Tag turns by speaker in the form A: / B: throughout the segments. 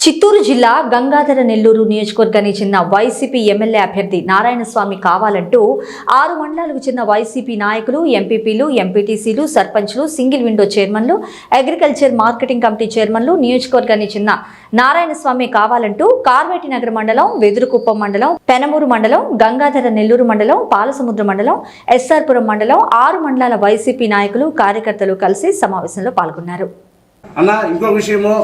A: చిత్తూరు జిల్లా గంగాధర నెల్లూరు నియోజకవర్గానికి చెందిన వైసీపీ ఎమ్మెల్యే అభ్యర్థి నారాయణస్వామి కావాలంటూ ఆరు మండలాలకు చెందిన వైసీపీ నాయకులు ఎంపీపీలు ఎంపీటీసీలు సర్పంచ్లు సింగిల్ విండో చైర్మన్లు అగ్రికల్చర్ మార్కెటింగ్ కమిటీ చైర్మన్లు నియోజకవర్గానికి చెందిన నారాయణస్వామి కావాలంటూ కార్వేటి నగర మండలం వెదురుకుప్పం మండలం పెనమూరు మండలం గంగాధర నెల్లూరు మండలం పాలసముద్ర మండలం ఎస్ఆర్పురం మండలం ఆరు మండలాల వైసీపీ నాయకులు కార్యకర్తలు కలిసి సమావేశంలో పాల్గొన్నారు.
B: అన్న ఇంకో విషయము.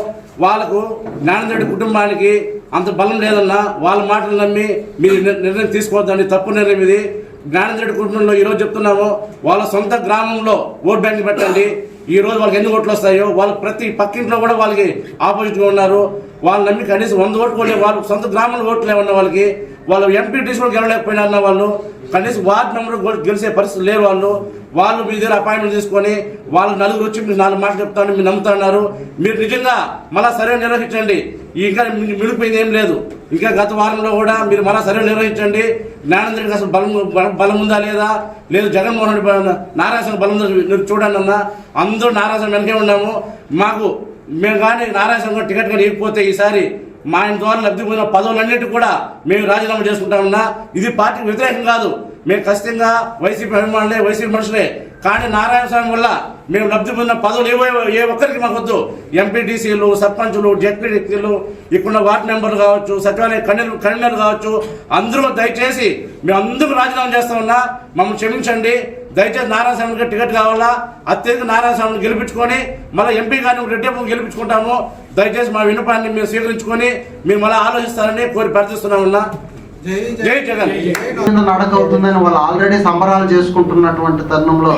B: వాళ్ళకు జ్ఞానరెడ్డి కుటుంబానికి అంత బలం లేదన్నా వాళ్ళ మాటలు నమ్మి మీరు నిర్- నిర్ణయం తీసుకోవద్దండి తప్పు నిర్ణయం ఇది. జ్ఞానరెడ్డి కుటుంబంలో ఈరోజు చెప్తున్నాము వాళ్ళ సొంత గ్రామంలో ఓట్ బ్యాంక్ పెట్టండి. ఈ రోజు వాళ్ళకి ఎన్ని ఓట్లు వస్తాయో వాళ్ళు ప్రతి పక్కింట్లో కూడా వాళ్ళకి ఆపోజిట్గా ఉన్నారు. వాళ్ళు నమ్మి కనీసం వంద ఓట్లు కూడా వాళ్ళ సొంత గ్రామంలో ఓట్లు ఏమన్నా వాళ్ళకి వాళ్ళు ఎంపీ కూడా గెలవలేకపోయినా వాళ్ళు కనీసం వార్డు మెంబర్ కూడా గెలిచే పరిస్థితి లేరు వాళ్ళు వాళ్ళు మీ దగ్గర అపాయింట్మెంట్ తీసుకొని వాళ్ళు నలుగురు వచ్చి మీరు నాలుగు మాటలు చెప్తాను మీరు నమ్ముతున్నారు. మీరు నిజంగా మళ్ళా సర్వే నిర్వహించండి. ఇంకా మీ- మిగిలిపోయింది ఏం లేదు. ఇంకా గత వారంలో కూడా మీరు మళ్ళా సర్వే నిర్వహించండి. జ్ఞానేంద్రకి అసలు బలం బలం- బలం ఉందా లేదా? లేదు జగన్మోహన్ రెడ్డి నారాయణ బలం ఉందా? మీరు చూడండి అన్న. అందరూ నారాయణ వెనకే ఉన్నాము. మాకు మేము కానీ నారాయణ టికెట్ కానీ ఇవ్వకపోతే ఈసారి మా ఆయన ద్వారా లబ్ధి పొందిన పదవులన్నిటి కూడా మేము రాజీనామా చేసుకుంటామన్నా ఇది పార్టీకి వ్యతిరేకం కాదు. మేము ఖచ్చితంగా వైసీపీ అభిమానులే వైసీపీ మనుషులే. కానీ నారాయణ స్వామి వల్ల మేము లబ్ధి పొందిన పదవులు ఏవో ఏ ఒక్కరికి మాకు వద్దు. ఎంపీటీసీలు సర్పంచులు జెడ్పీటీసీలు ఇప్పుడున్న వార్డు మెంబర్లు కావచ్చు సచివాలయ కన్వీనర్ కన్వీనర్ కావచ్చు అందరూ దయచేసి మేము అందరూ రాజీనామా చేస్తామన్నా మమ్మల్ని క్షమించండి. దయచేసి నారాయణ స్వామికి టికెట్ కావాలా? అత్యధిక నారాయణ స్వామిని గెలిపించుకొని మళ్ళీ ఎంపీ గారిని రెడ్డి గెలిపించుకుంటాము. దయచేసి మా విన్నపాన్ని మీరు స్వీకరించుకొని మీరు మళ్ళీ ఆలోచిస్తారని కోరి ప్రార్థిస్తున్నామన్నా జై జగన్.
C: నడక అవుతుందని వాళ్ళు ఆల్రెడీ సంబరాలు చేసుకుంటున్నటువంటి తరుణంలో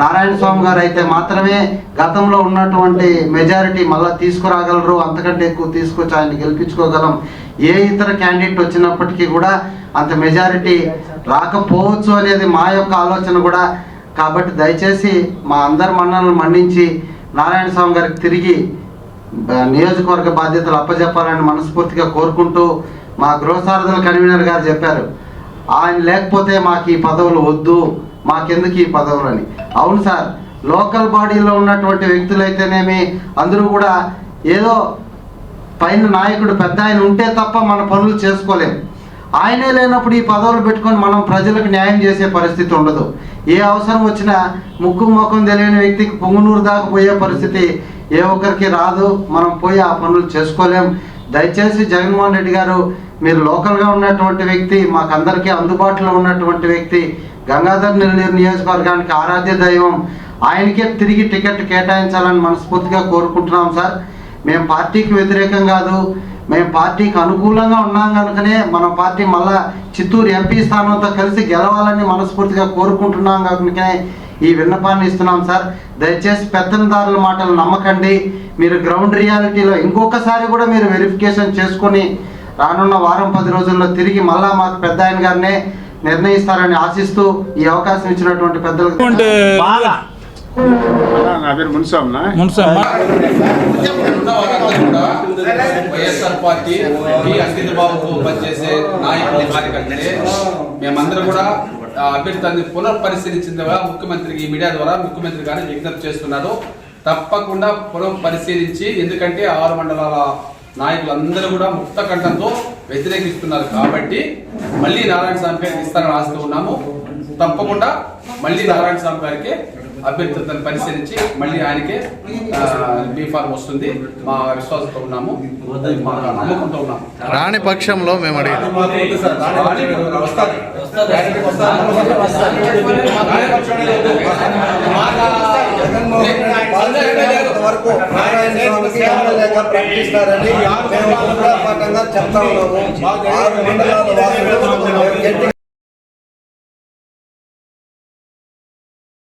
C: నారాయణ స్వామి గారు అయితే మాత్రమే గతంలో ఉన్నటువంటి మెజారిటీ మళ్ళీ తీసుకురాగలరు అంతకంటే ఎక్కువ తీసుకొచ్చి ఆయన గెలిపించుకోగలం. ఏ ఇతర క్యాండిడేట్ వచ్చినప్పటికీ కూడా అంత మెజారిటీ రాకపోవచ్చు అనేది మా యొక్క ఆలోచన కూడా. కాబట్టి దయచేసి మా అందరి మన్నలను మన్నించి నారాయణ స్వామి గారికి తిరిగి నియోజకవర్గ బాధ్యతలు అప్పజెప్పాలని మనస్ఫూర్తిగా కోరుకుంటూ మా గృహసారథుల కన్వీనర్ గారు చెప్పారు. ఆయన లేకపోతే మాకు ఈ పదవులు వద్దు. మాకెందుకు ఈ పదవులు అని అవును సార్ లోకల్ బాడీలో ఉన్నటువంటి వ్యక్తులైతేనేమి అందరూ కూడా ఏదో పైన నాయకుడు పెద్ద ఆయన ఉంటే తప్ప మన పనులు చేసుకోలేం. ఆయనే లేనప్పుడు ఈ పదవులు పెట్టుకొని మనం ప్రజలకు న్యాయం చేసే పరిస్థితి ఉండదు. ఏ అవసరం వచ్చినా ముక్కు ముఖం తెలియని వ్యక్తికి పొంగునూరు దాకా పోయే పరిస్థితి ఏ ఒక్కరికి రాదు. మనం పోయి ఆ పనులు చేసుకోలేం. దయచేసి జగన్మోహన్ రెడ్డి గారు మీరు లోకల్గా ఉన్నటువంటి వ్యక్తి మాకందరికీ అందుబాటులో ఉన్నటువంటి వ్యక్తి గంగాధర్ నెల్లూరు నియోజకవర్గానికి ఆరాధ్య దైవం. ఆయనకే తిరిగి టికెట్ కేటాయించాలని మనస్ఫూర్తిగా కోరుకుంటున్నాం సార్. మేము పార్టీకి వ్యతిరేకం కాదు. మేము పార్టీకి అనుకూలంగా ఉన్నాం కనుకనే మన పార్టీ మళ్ళా చిత్తూరు ఎంపీ స్థానంతో కలిసి గెలవాలని మనస్ఫూర్తిగా కోరుకుంటున్నాం కనుకనే ఈ విన్నపాన్ని ఇస్తున్నాం సార్. దయచేసి పెత్తనదారుల మాటలు నమ్మకండి. మీరు గ్రౌండ్ రియాలిటీలో ఇంకొకసారి కూడా మీరు వెరిఫికేషన్ చేసుకొని రానున్న వారం పది రోజుల్లో తిరిగి మళ్ళా మాకు పెద్ద ఆయన గారినే నిర్ణయిస్తారని ఆశిస్తూ ఈ అవకాశం ఇచ్చినటువంటి పెద్దలకు
D: నా పేరు
E: వైఎస్ఆర్ పార్టీ అంకిత బాబుకు పనిచేసే నాయకులు కార్యకర్తలే. మేమందరం కూడా అభ్యర్థాన్ని పునఃపరిశీలించిందిగా ముఖ్యమంత్రికి ఈ మీడియా ద్వారా ముఖ్యమంత్రి గారిని విజ్ఞప్తి చేస్తున్నారు. తప్పకుండా పునఃపరిశీలించి ఎందుకంటే ఆరు మండలాల నాయకులందరూ కూడా ముక్త కంఠంతో వ్యతిరేకిస్తున్నారు కాబట్టి మళ్ళీ నారాయణ స్వామి గారికి ఇస్తారని ఆశతో ఉన్నాము. తప్పకుండా మళ్ళీ నారాయణ స్వామి గారికి అభ్యర్థులను పరిశీలించి మళ్ళీ ఆయనకే బీ ఫార్మ్ వస్తుంది. మా విశ్వాసంతో ఉన్నాము. మా నమ్మకంతో ఉన్నాము.
F: రాని పక్షంలో మేము అడిగాం.
G: వరకు నారాయణ స్వామికి ఎమ్మెల్యేగా ప్రకటిస్తారని మేము చెప్తా ఉన్నాము. ఆరు మండలాల వాసులు గట్టిగా